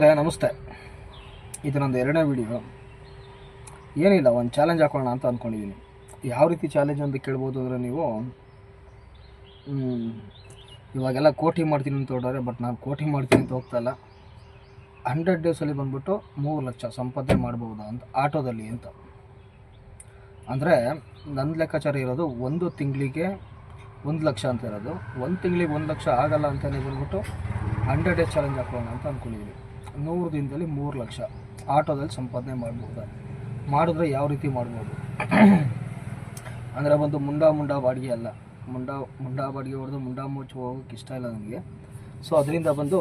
ನಮಸ್ತೆ. ಇದು ನಂದು ಎರಡನೇ ವಿಡಿಯೋ. ಏನಿಲ್ಲ, ಒಂದು ಚಾಲೆಂಜ್ ಹಾಕೋಣ ಅಂತ ಅಂದ್ಕೊಂಡಿದ್ದೀನಿ ಯಾವ ರೀತಿ ಚಾಲೆಂಜ್ ಅಂತ ಕೇಳ್ಬೋದು ಅಂದರೆ ನೀವು ಇವಾಗೆಲ್ಲ ಕೋಟಿ ಮಾಡ್ತೀನಿ ಅಂತ ಹೊಡೋರೆ ಬಟ್ ನಾನು ಕೋಟಿ ಮಾಡ್ತೀನಿ ಅಂತ ಹೋಗ್ತಾ ಇಲ್ಲ. ಹಂಡ್ರೆಡ್ ಡೇಸಲ್ಲಿ ಬಂದುಬಿಟ್ಟು ಮೂರು ಲಕ್ಷ ಸಂಪಾದನೆ ಮಾಡ್ಬೋದಾ ಅಂತ, ಆಟೋದಲ್ಲಿ ಅಂತ. ಅಂದರೆ ನನ್ನ ಲೆಕ್ಕಾಚಾರ ಇರೋದು ಒಂದು ತಿಂಗಳಿಗೆ ಒಂದು ಲಕ್ಷ ಅಂತ ಇರೋದು. ಒಂದು ತಿಂಗಳಿಗೆ ಒಂದು ಲಕ್ಷ ಆಗಲ್ಲ ಅಂತಲೇ ಬಂದ್ಬಿಟ್ಟು ಹಂಡ್ರೆಡ್ ಡೇಸ್ ಚಾಲೆಂಜ್ ಹಾಕೋಣ ಅಂತ ಅಂದ್ಕೊಂಡಿದ್ದೀನಿ ನೂರು ದಿನದಲ್ಲಿ ಮೂರು ಲಕ್ಷ ಆಟೋದಲ್ಲಿ ಸಂಪಾದನೆ ಮಾಡ್ಬೋದು? ಮಾಡಿದ್ರೆ ಯಾವ ರೀತಿ ಮಾಡ್ಬೋದು? ಅಂದರೆ ಬಂದು ಮುಂಡಾ ಮುಂಡಾ ಬಾಡಿಗೆ ಅಲ್ಲ. ಮುಂಡಾ ಮುಂಡಾ ಬಾಡಿಗೆ ಹೊಡೆದು ಮುಂಡಾ ಮುಚ್ಚಿ ಹೋಗೋಕ್ಕೆ ಇಷ್ಟ ಇಲ್ಲ ನನಗೆ ಸೊ ಅದರಿಂದ ಬಂದು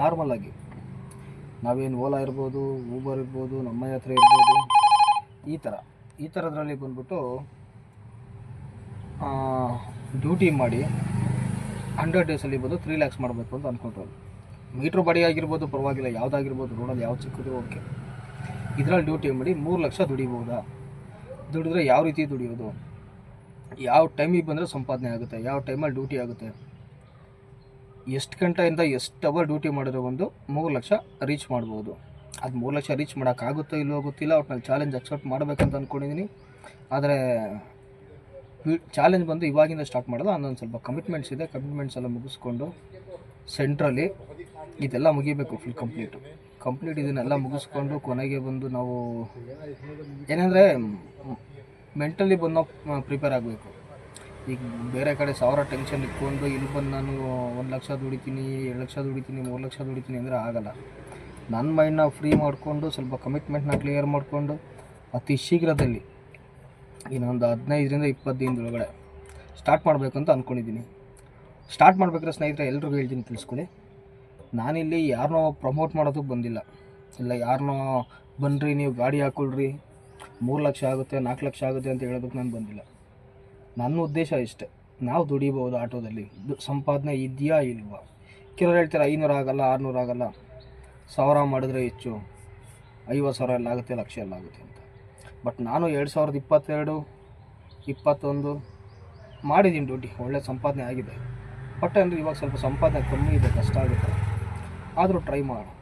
ನಾರ್ಮಲ್ಲಾಗಿ ನಾವೇನು ಓಲಾ ಇರ್ಬೋದು ಊಬರ್ ಇರ್ಬೋದು, ನಮ್ಮ ಹತ್ರ ಇರ್ಬೋದು, ಈ ಥರ, ಈ ಥರದ್ರಲ್ಲಿ ಬಂದ್ಬಿಟ್ಟು ಡ್ಯೂಟಿ ಮಾಡಿ ಹಂಡ್ರೆಡ್ ಡೇಸಲ್ಲಿ ಬಂದು ತ್ರೀ ಲ್ಯಾಕ್ಸ್ ಮಾಡಬೇಕು ಅಂತ ಅಂದ್ಕೊಂಡ್ರು ಮೀಟ್ರ್ ಬಾಡಿ ಆಗಿರ್ಬೋದು, ಪರವಾಗಿಲ್ಲ, ಯಾವುದಾಗಿರ್ಬೋದು ರೋಡಲ್ಲಿ ಯಾವ್ದು ಸಿಕ್ಕಿದ್ರು ಓಕೆ ಇದರಲ್ಲಿ ಡ್ಯೂಟಿ ಮಾಡಿ ಮೂರು ಲಕ್ಷ ದುಡಿಬೋದಾ? ದುಡಿದ್ರೆ ಯಾವ ರೀತಿ ದುಡಿಯೋದು? ಯಾವ ಟೈಮಿಗೆ ಬಂದರೆ ಸಂಪಾದನೆ ಆಗುತ್ತೆ? ಯಾವ ಟೈಮಲ್ಲಿ ಡ್ಯೂಟಿ ಆಗುತ್ತೆ? ಎಷ್ಟು ಗಂಟೆಯಿಂದ ಎಷ್ಟು ಅವರ್ ಡ್ಯೂಟಿ ಮಾಡಿದ್ರೆ ಒಂದು ಮೂರು ಲಕ್ಷ ರೀಚ್ ಮಾಡ್ಬೋದು. ಅದು ಮೂರು ಲಕ್ಷ ರೀಚ್ ಮಾಡೋಕ್ಕಾಗುತ್ತೋ ಇಲ್ಲವೋ ಗೊತ್ತಿಲ್ಲ ಒಟ್ನಲ್ಲಿ ಚಾಲೆಂಜ್ ಅಕ್ಸೆಪ್ಟ್ ಮಾಡಬೇಕಂತ ಅಂದ್ಕೊಂಡಿದ್ದೀನಿ ಆದರೆ ಚಾಲೆಂಜ್ ಬಂದು ಇವಾಗಿಂದ ಸ್ಟಾರ್ಟ್ ಮಾಡೋದು ಅನ್ನೊಂದು ಸ್ವಲ್ಪ ಕಮಿಟ್ಮೆಂಟ್ಸ್ ಇದೆ. ಕಮಿಟ್ಮೆಂಟ್ಸ್ ಎಲ್ಲ ಮುಗಿಸ್ಕೊಂಡು ಸೆಂಟ್ರಲ್ಲಿ ಇದೆಲ್ಲ ಮುಗಿಬೇಕು ಫುಲ್ ಕಂಪ್ಲೀಟು ಕಂಪ್ಲೀಟ್ ಇದನ್ನೆಲ್ಲ ಮುಗಿಸ್ಕೊಂಡು ಕೊನೆಗೆ ಬಂದು ನಾವು ಏನಂದರೆ ಮೆಂಟಲಿ ಬಂದು ನಾವು ಪ್ರಿಪೇರ್ ಆಗಬೇಕು. ಈಗ ಬೇರೆ ಕಡೆ ಸಾವಿರ ಟೆನ್ಷನ್ ಇಟ್ಕೊಂಡು, ಇಲ್ಲಿ ಬಂದು ನಾನು ಒಂದು ಲಕ್ಷ ದುಡಿತೀನಿ, ಎರಡು ಲಕ್ಷ ದುಡಿತೀನಿ, ಮೂರು ಲಕ್ಷ ದುಡಿತೀನಿ ಅಂದರೆ ಆಗಲ್ಲ. ನನ್ನ ಮೈಂಡ್ನ ಫ್ರೀ ಮಾಡಿಕೊಂಡು, ಸ್ವಲ್ಪ ಕಮಿಟ್ಮೆಂಟ್ನ ಕ್ಲಿಯರ್ ಮಾಡಿಕೊಂಡು, ಅತಿ ಶೀಘ್ರದಲ್ಲಿ ಇನ್ನೊಂದು ಹದಿನೈದರಿಂದ ಇಪ್ಪತ್ತು ದಿನದೊಳಗಡೆ ಸ್ಟಾರ್ಟ್ ಮಾಡಬೇಕು ಅಂತ ಅಂದ್ಕೊಂಡಿದ್ದೀನಿ ಸ್ಟಾರ್ಟ್ ಮಾಡಬೇಕಾದ್ರೆ ಸ್ನೇಹಿತರೆ ಎಲ್ಲರಿಗೂ ಹೇಳ್ತೀನಿ, ತಿಳಿಸ್ಕೊಳ್ಳಿ. ನಾನಿಲ್ಲಿ ಯಾರನ್ನೋ ಪ್ರಮೋಟ್ ಮಾಡೋದಕ್ಕೆ ಬಂದಿಲ್ಲ. ಇಲ್ಲ, ಯಾರನ್ನೋ ಬನ್ನಿರಿ ನೀವು ಗಾಡಿ ಹಾಕೊಳ್ರಿ, ಮೂರು ಲಕ್ಷ ಆಗುತ್ತೆ ನಾಲ್ಕು ಲಕ್ಷ ಆಗುತ್ತೆ ಅಂತ ಹೇಳೋದಕ್ಕೆ ನಾನು ಬಂದಿಲ್ಲ. ನನ್ನ ಉದ್ದೇಶ ಇಷ್ಟೇ. ನಾವು ದುಡಿಬೋದು ಆಟೋದಲ್ಲಿ. ಸಂಪಾದನೆ ಇದೆಯಾ ಇಲ್ವಾ? ಕೆಲವ್ರು ಹೇಳ್ತಾರೆ, ಐನೂರು ಆಗಲ್ಲ, ಆರುನೂರು ಆಗಲ್ಲ? ಸಾವಿರ ಮಾಡಿದ್ರೆ ಹೆಚ್ಚು. ಐವತ್ತು ಸಾವಿರ ಎಲ್ಲ ಆಗುತ್ತೆ, ಲಕ್ಷ ಎಲ್ಲ ಆಗುತ್ತೆ ಅಂತ. ಬಟ್ ನಾನು ಎರಡು ಸಾವಿರದ ಇಪ್ಪತ್ತೆರಡು, ಇಪ್ಪತ್ತೊಂದು ಮಾಡಿದ್ದೀನಿ ಡ್ಯೂಟಿ. ಒಳ್ಳೆ ಸಂಪಾದನೆ ಆಗಿದೆ. ಬಟ್ ಅಂದರೆ ಇವಾಗ ಸ್ವಲ್ಪ ಸಂಪಾದನೆ ಕಮ್ಮಿ ಇದೆ, ಕಷ್ಟ ಆಗುತ್ತೆ. ಆದರೂ ಟ್ರೈ ಮಾಡು